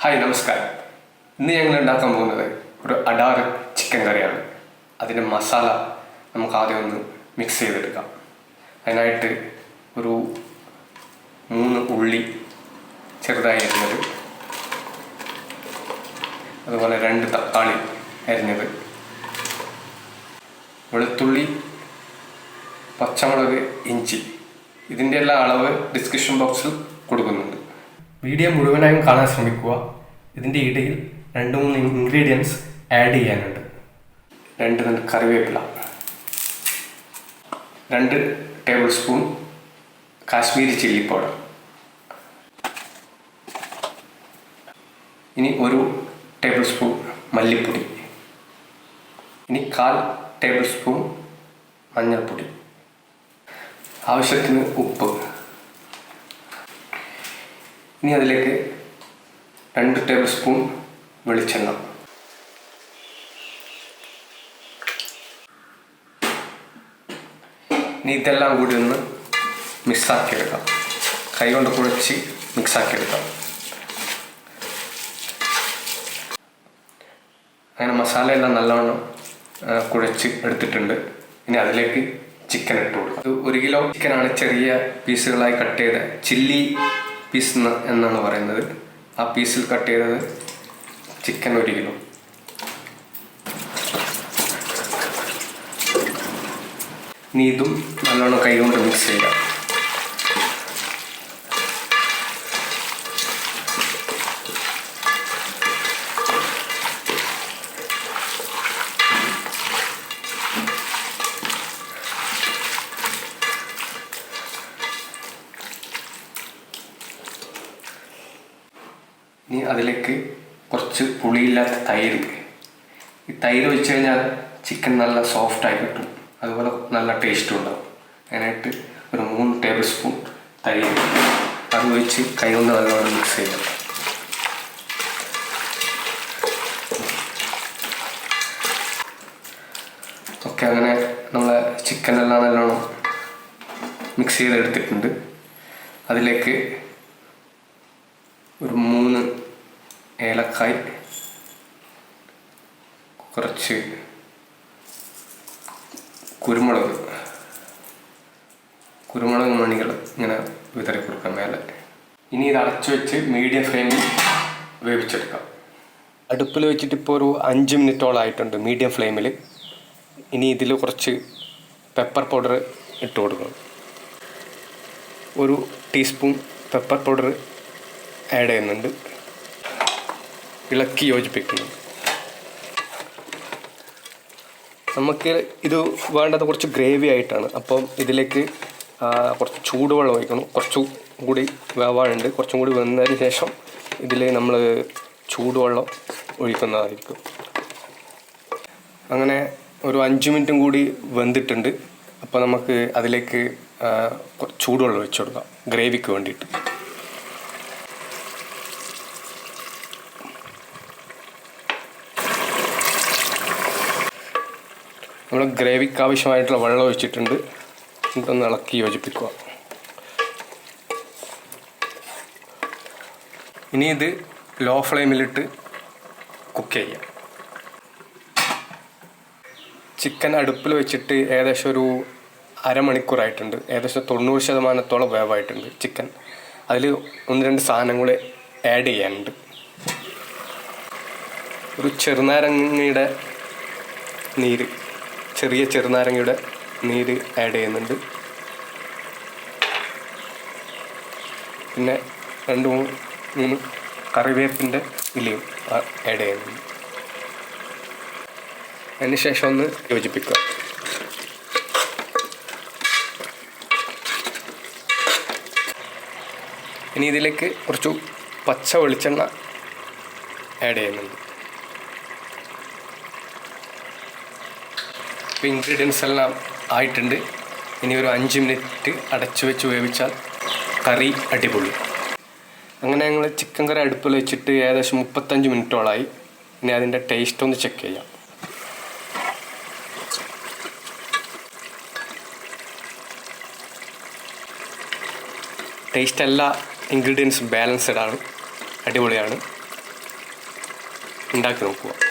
Hi നമസ്കാരം. ഇന്ന് ഞങ്ങൾ ഉണ്ടാക്കാൻ പോകുന്നത് ഒരു അഡാറ് ചിക്കൻ കറിയാണ്. അതിന്റെ മസാല നമുക്ക് ആദ്യം ഒന്ന് മിക്സ് ചെയ്തെടുക്കാം. അതിനായിട്ട് ഒരു മൂന്ന് ഉള്ളി ചെറുതായി അരിഞ്ഞത്. അതുപോലെ രണ്ട് തക്കാളി അരിഞ്ഞത്. വെളുത്തുള്ളി പച്ചമുളക് ഇഞ്ചി. ഇതിന്റെ എല്ലാ അളവ് ഡിസ്ക്രിപ്ഷൻ ബോക്സിൽ കൊടുക്കുന്നുണ്ട് വീഡിയോ മുഴുവനായും കാണാൻ ശ്രമിക്കുക. ഇതിന്റെ ഇടയിൽ രണ്ട് മൂന്ന് ഇൻഗ്രീഡിയൻസ് ആഡ് ചെയ്യാനുണ്ട്. രണ്ട് രണ്ട് കറിവേപ്പില. രണ്ട് tablespoon Kashmiri chilli powder ഇനി ഒരു ടേബിൾ സ്പൂൺ മല്ലിപ്പൊടി. ഇനി കാൽ ടേബിൾ സ്പൂൺ മഞ്ഞൾപ്പൊടി. ആവശ്യത്തിന് ഉപ്പ്. ഇനി അതിലേക്ക് രണ്ട് ടേബിൾ സ്പൂൺ വെളിച്ചെണ്ണ. ഇനി ഇതെല്ലാം കൂടി ഒന്ന് മിക്സാക്കിയെടുക്കാം കൈ കൊണ്ട് കുഴച്ച് മിക്സാക്കിയെടുക്കാം അങ്ങനെ മസാലയെല്ലാം നല്ലവണ്ണം കുഴച്ച് എടുത്തിട്ടുണ്ട്. ഇനി അതിലേക്ക് ചിക്കൻ ഇട്ടു കൊടുക്കും. ഒരു കിലോ ചിക്കനാണ് ചെറിയ പീസുകളായി കട്ട് ചെയ്ത ചില്ലി പീസ് എന്ന് എന്നാണ് പറയുന്നത്. ആ പീസിൽ കട്ട് ചെയ്തത് ചിക്കൻ ഒരു കിലോ ഇനി ഇതും നല്ലോണം കൈകൊണ്ട് മിക്സ് ചെയ്യാം ഇനി അതിലേക്ക് കുറച്ച് പുളിയില്ലാത്ത തൈര് ഈ തൈര് ഒഴിച്ച് കഴിഞ്ഞാൽ ചിക്കൻ നല്ല സോഫ്റ്റ് സോഫ്റ്റായി കിട്ടും. അതുപോലെ നല്ല ടേസ്റ്റും ഉണ്ടാവും. അതിനായിട്ട് ഒരു മൂന്ന് ടേബിൾ സ്പൂൺ തൈര്. അത് ഒഴിച്ച് കൈ കൊണ്ട് നല്ലോണം മിക്സ് ചെയ്യാം. ഓക്കെ അങ്ങനെ നമ്മളെ ചിക്കനെല്ലാം നല്ലോണം മിക്സ് ചെയ്തെടുത്തിട്ടുണ്ട്. അതിലേക്ക് ഒരു മൂന്ന് ഏലക്കായ് കുറച്ച് കുരുമുളക് കുരുമുളക് മണികൾ ഇങ്ങനെ വിതറി കൊടുക്കാം മേലെ. ഇനി ഇത് അടച്ചു വെച്ച് മീഡിയം ഫ്ലെയിമിൽ വേവിച്ചെടുക്കാം. അടുപ്പിൽ വെച്ചിട്ട് ഇപ്പോൾ ഒരു അഞ്ച് മിനിറ്റോളം ആയിട്ടുണ്ട് മീഡിയം ഫ്ലെയിമിൽ. ഇനി ഇതിൽ കുറച്ച് പെപ്പർ പൗഡർ ഇട്ട് കൊടുക്കണം. ഒരു ടീസ്പൂൺ പെപ്പർ പൗഡർ ആഡ് ചെയ്യുന്നുണ്ട്. ഇളക്കി യോജിപ്പിക്കുന്നു. നമുക്ക് ഇത് വേണ്ടത് കുറച്ച് ഗ്രേവി ആയിട്ടാണ്. അപ്പം ഇതിലേക്ക് കുറച്ച് ചൂടുവെള്ളം ഒഴിക്കണം. കുറച്ചും കൂടി വേവാനുണ്ട്. കുറച്ചും കൂടി വന്നതിന് ശേഷം ഇതിൽ നമ്മൾ ചൂടുവെള്ളം ഒഴിക്കുന്നതായിരിക്കും. അങ്ങനെ ഒരു അഞ്ച് മിനിറ്റും കൂടി വെന്തിട്ടുണ്ട്. അപ്പോൾ നമുക്ക് അതിലേക്ക് ചൂടുവെള്ളം ഒഴിച്ചു കൊടുക്കാം. ഗ്രേവിക്ക് വേണ്ടിയിട്ട്. നമ്മൾ ഗ്രേവിക്ക് ആവശ്യമായിട്ടുള്ള വെള്ളം ഒഴിച്ചിട്ടുണ്ട്. എന്നിട്ടൊന്ന് ഇളക്കി യോജിപ്പിക്കുക. ഇനി ഇത് ലോ ഫ്ലെയിമിലിട്ട് കുക്ക് ചെയ്യാം. ചിക്കൻ അടുപ്പിൽ വെച്ചിട്ട് ഏകദേശം ഒരു അരമണിക്കൂറായിട്ടുണ്ട്. ഏകദേശം തൊണ്ണൂറ് ശതമാനത്തോളം വേവായിട്ടുണ്ട് ചിക്കൻ. അതിൽ ഒന്ന് രണ്ട് സാധനങ്ങൾ ആഡ് ചെയ്യാനുണ്ട്. ഒരു ചെറുനാരങ്ങയുടെ നീര്. ചെറിയ ചെറുനാരങ്ങയുടെ നീര് ആഡ് ചെയ്യുന്നുണ്ട്. പിന്നെ രണ്ട് മൂന്ന് കറിവേപ്പിന്റെ ഇലയും ആഡ് ചെയ്യുന്നുണ്ട്. അതിന് ശേഷം ഒന്ന് യോജിപ്പിക്കുക. ഇനി ഇതിലേക്ക് കുറച്ച് പച്ച വെളിച്ചെണ്ണ ആഡ് ചെയ്യുന്നുണ്ട്. ഇപ്പോൾ ഇൻഗ്രീഡിയൻസ് എല്ലാം ആയിട്ടുണ്ട്. ഇനി ഒരു അഞ്ച് മിനിറ്റ് അടച്ചു വെച്ച് വേവിച്ചാൽ കറി അടിപൊളി. അങ്ങനെ ഞങ്ങൾ ചിക്കൻ കറി അടുപ്പിൽ വെച്ചിട്ട് ഏകദേശം മുപ്പത്തഞ്ച് മിനിറ്റോളായി ഇനി അതിന്റെ ടേസ്റ്റ് ഒന്ന് ചെക്ക് ചെയ്യാം. ടേസ്റ്റ് എല്ലാ ഇൻഗ്രീഡിയൻസും ബാലൻസ്ഡ് ആണ്. അടിപൊളിയാണ്. ഉണ്ടാക്കി നോക്കുക.